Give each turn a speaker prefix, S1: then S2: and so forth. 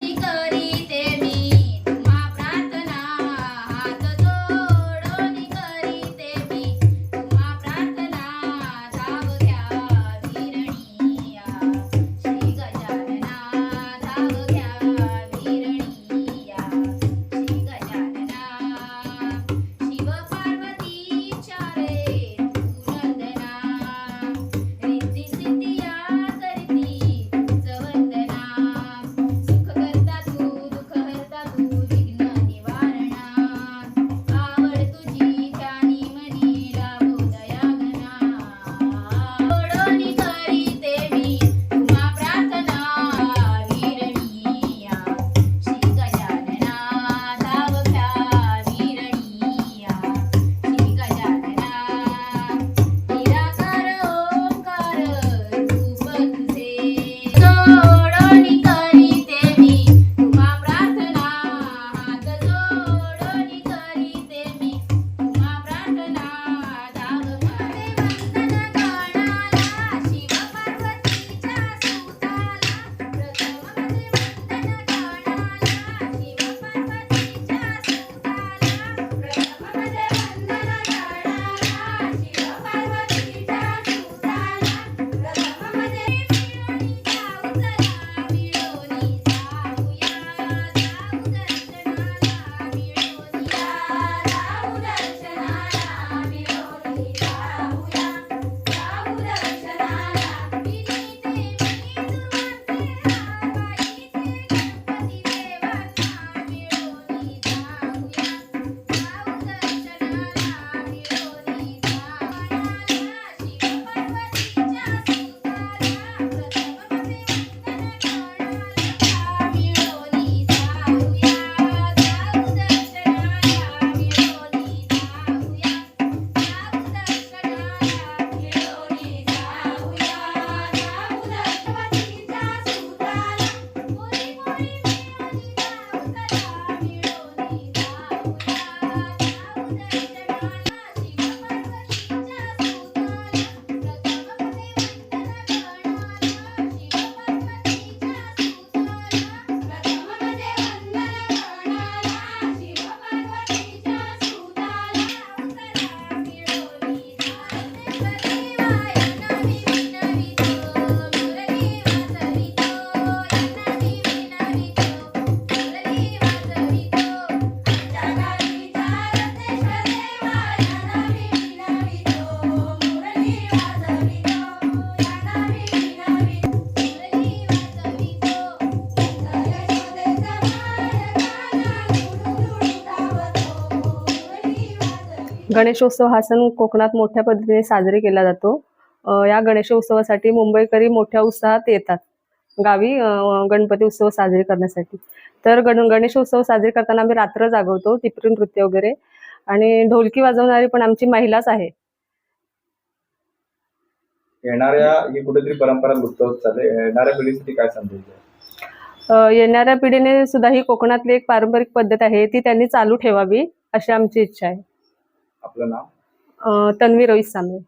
S1: 一个
S2: गणेशोत्सव हा सण कोकणात मोठ्या पद्धतीने साजरे केला जातो. या गणेशोत्सवासाठी मुंबईकरी मोठ्या उत्साहात येतात. गावी गणपती उत्सव साजरे करण्यासाठी. तर गण गणेशोत्सव साजरे करताना आम्ही रात्र जागवतो टिपरी नृत्य वगैरे. आणि ढोलकी वाजवणारी पण आमची महिलाच आहे.
S3: येणाऱ्या ही कुठेतरी परंपरा लुप्त होत चालली येणाऱ्या पिढीसाठी काय संदेश
S2: येणाऱ्या पिढीने सुद्धा ही कोकणातली एक पारंपरिक पद्धत आहे ती त्यांनी चालू ठेवावी अशी आमची इच्छा आहे.
S3: आपलं नाव?
S2: तन्वी रोहित सानवे.